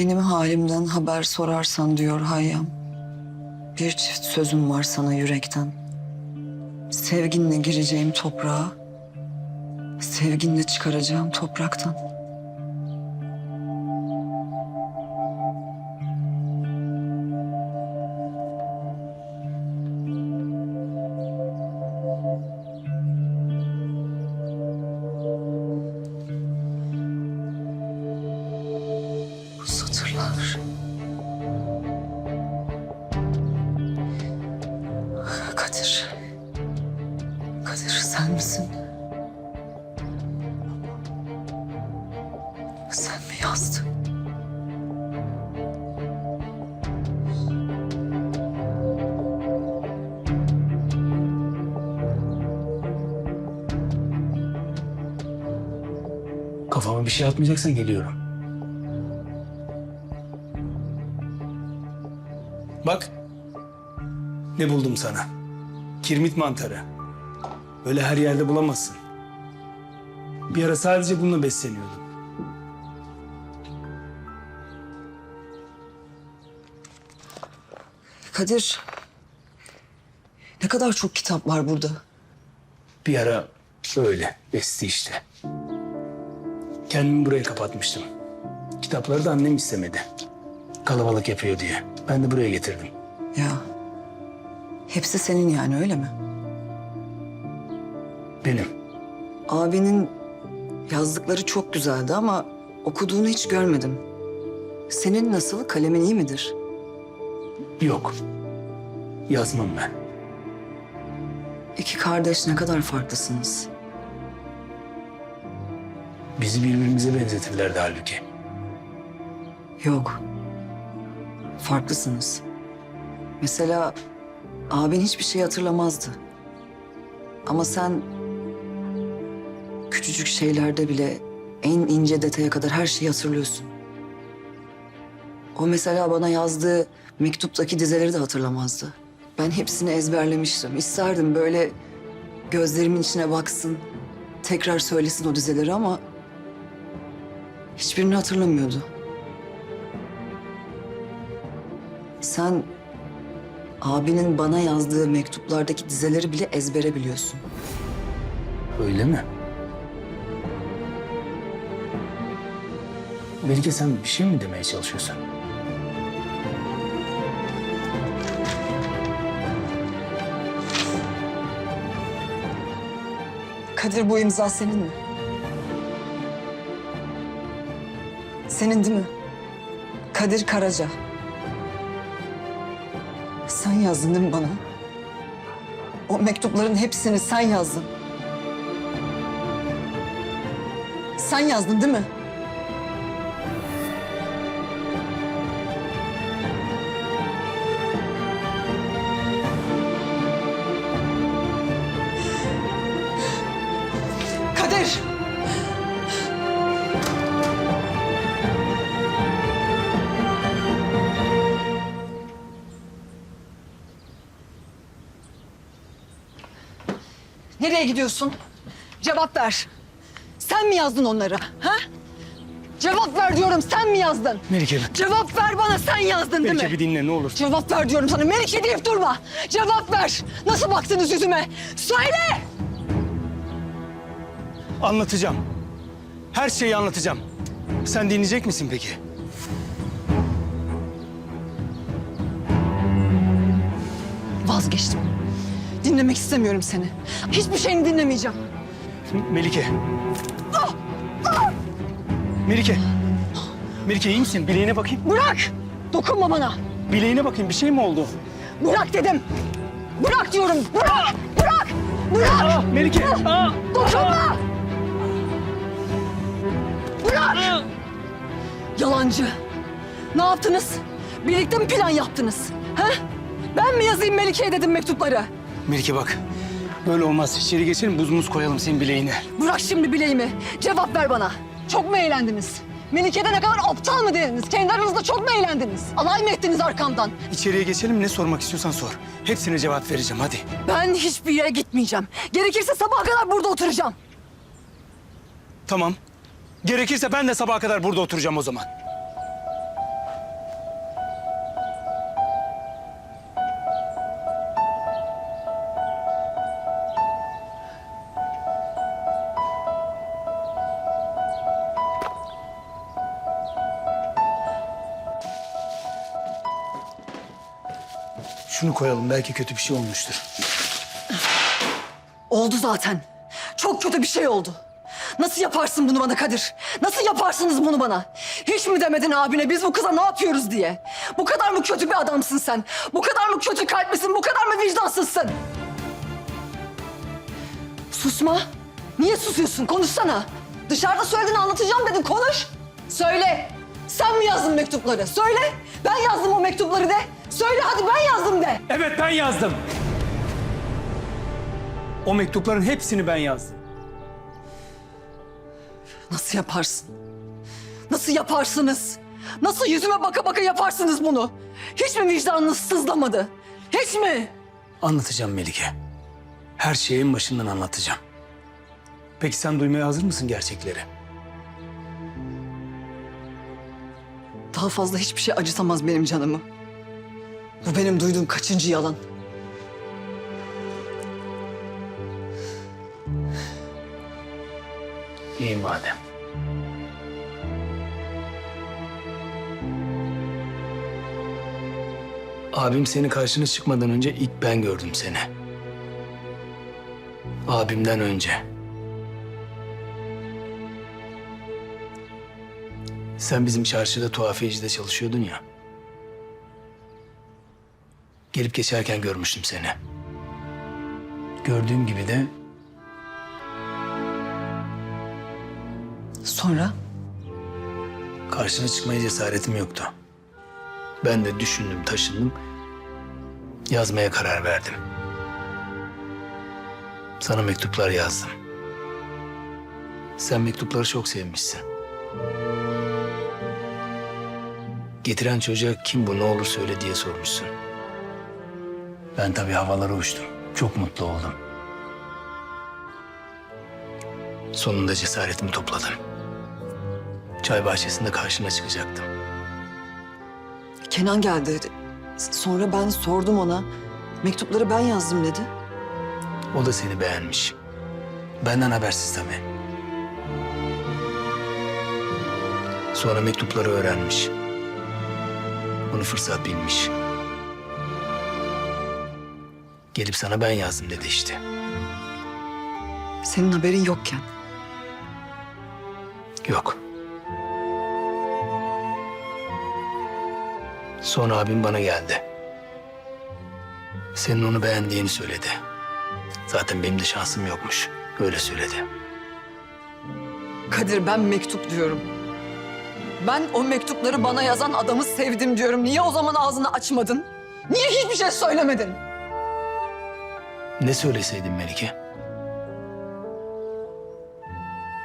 Benim halimden haber sorarsan diyor Hayyam. Bir çift sözüm var sana yürekten. Sevginle gireceğim toprağa, sevginle çıkaracağım topraktan. Sen misin? Sen mi yazdın? Kafama bir şey atmayacaksan geliyorum. Bak. Ne buldum sana. Kirmit mantarı. Böyle her yerde bulamazsın. Bir ara sadece bununla besleniyordum. Kadir. Ne kadar çok kitap var burada. Bir ara öyle besti işte. Kendimi buraya kapatmıştım. Kitapları da annem istemedi. Kalabalık yapıyor diye. Ben de buraya getirdim. Ya. Hepsi senin yani öyle mi? Benim. Abinin yazdıkları çok güzeldi ama okuduğunu hiç görmedim. Senin nasıl? Kalemin iyi midir? Yok. Yazmam ben. İki kardeş ne kadar farklısınız. Bizi birbirimize benzetirlerdi halbuki. Yok. Farklısınız. Mesela abin hiçbir şey hatırlamazdı. Ama sen küçücük şeylerde bile en ince detaya kadar her şeyi hatırlıyorsun. O mesela bana yazdığı mektuptaki dizeleri de hatırlamazdı. Ben hepsini ezberlemiştim. İsterdim böyle gözlerimin içine baksın, tekrar söylesin o dizeleri ama hiçbirini hatırlamıyordu. Sen abinin bana yazdığı mektuplardaki dizeleri bile ezbere biliyorsun. Öyle mi? Melike sen bir şey mi demeye çalışıyorsun? Kadir bu imza senin mi? Senin değil mi? Kadir Karaca. Sen yazdın değil mi bana? O mektupların hepsini sen yazdın. Sen yazdın değil mi? Nereye gidiyorsun? Cevap ver. Sen mi yazdın onları? Ha? Cevap ver diyorum. Sen mi yazdın? Melike, Cevap ver bana. Sen yazdın değil Melike mi? bir dinle ne olur. Cevap ver diyorum sana. Melike deyip durma. Cevap ver. Nasıl baktınız yüzüme? Söyle. Anlatacağım. Her şeyi anlatacağım. Sen dinleyecek misin peki? Vazgeçtim. Dinlemek istemiyorum seni. Hiçbir şeyini dinlemeyeceğim. Melike. Melike. Melike iyi misin? Bileğine bakayım. Bırak! Dokunma bana. Bileğine bakayım bir şey mi oldu? Bırak dedim. Bırak diyorum. Bırak! Bırak! Bırak! Ah Melike. Ah. Dokunma! Bırak! Yalancı. Ne yaptınız? Birlikte mi plan yaptınız? Ha? Ben mi yazayım Melike'ye dedim mektupları? Melike bak. Böyle olmaz. İçeri geçelim buzumuz koyalım senin bileğine. Bırak şimdi bileğimi. Cevap ver bana. Çok mu eğlendiniz? Melike'de ne kadar aptal mı dediniz? Kendi aranızda çok mu eğlendiniz? Alay mı ettiniz arkamdan? İçeriye geçelim ne sormak istiyorsan sor. Hepsine cevap vereceğim hadi. Ben hiçbir yere gitmeyeceğim. Gerekirse sabaha kadar burada oturacağım. Tamam. Gerekirse ben de sabaha kadar burada oturacağım o zaman. Şunu koyalım belki kötü bir şey olmuştur. Oldu zaten. Çok kötü bir şey oldu. Nasıl yaparsın bunu bana Kadir? Nasıl yaparsınız bunu bana? Hiç mi demedin abine biz bu kıza ne yapıyoruz diye? Bu kadar mı kötü bir adamsın sen? Bu kadar mı kötü kalplisin? Bu kadar mı vicdansızsın? Susma. Niye susuyorsun? Konuşsana. Dışarıda söylediğini anlatacağım dedin. Konuş. Söyle. Sen mi yazdın mektupları? Söyle. Ben yazdım o mektupları de. Söyle hadi ben yazdım de. Evet ben yazdım. O mektupların hepsini ben yazdım. Nasıl yaparsın? Nasıl yaparsınız? Nasıl yüzüme baka baka yaparsınız bunu? Hiç mi vicdanınız sızlamadı? Hiç mi? Anlatacağım Melike. Her şeyi en başından anlatacağım. Peki sen duymaya hazır mısın gerçekleri? Daha fazla hiçbir şey acıtamaz benim canımı. Bu benim duyduğum kaçıncı yalan? İyi madem. Abim seni karşına çıkmadan önce ilk ben gördüm seni. Abimden önce. Sen bizim çarşıda tuhafiyecide çalışıyordun ya. Gelip geçerken görmüştüm seni. Gördüğüm gibi de Sonra? Karşına çıkmaya cesaretim yoktu. Ben de düşündüm, taşındım. Yazmaya karar verdim. Sana mektuplar yazdım. Sen mektupları çok sevmişsin. Getiren çocuğa kim bu ne olur söyle diye sormuşsun. Ben tabii havalara uçtum. Çok mutlu oldum. Sonunda cesaretimi topladım. Çay bahçesinde karşına çıkacaktım. Kenan geldi. Sonra ben sordum ona. Mektupları ben yazdım dedi. O da seni beğenmiş. Benden habersiz tabii. Sonra mektupları öğrenmiş. Bunu fırsat bilmiş. Gelip sana ben yazdım dedi işte. Senin haberin yokken. Yok. Sonra abim bana geldi. Senin onu beğendiğini söyledi. Zaten benim de şansım yokmuş. Öyle söyledi. Kadir ben mektup diyorum. Ben o mektupları bana yazan adamı sevdim diyorum. Niye o zaman ağzını açmadın? Niye hiçbir şey söylemedin? Ne söyleseydin Melike?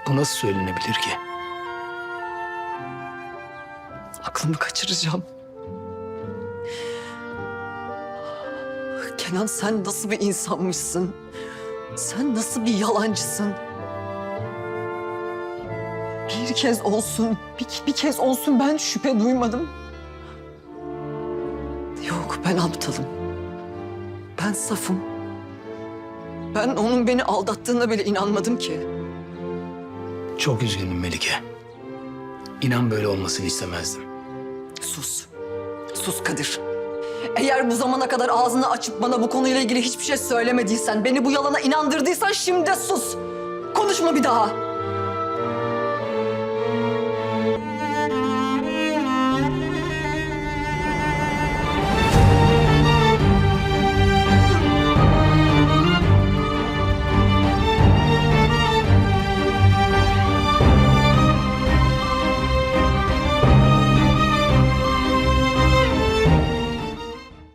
Bu nasıl söylenebilir ki? Aklımı kaçıracağım. Kenan sen nasıl bir insanmışsın? Sen nasıl bir yalancısın? Bir kez olsun, bir, bir kez olsun ben şüphe duymadım. Yok ben aptalım. Ben safım. Ben onun beni aldattığına bile inanmadım ki. Çok üzgünüm Melike. İnan böyle olmasını istemezdim. Sus. Sus Kadir. Eğer bu zamana kadar ağzını açıp bana bu konuyla ilgili hiçbir şey söylemediysen, beni bu yalana inandırdıysan şimdi sus. Konuşma bir daha.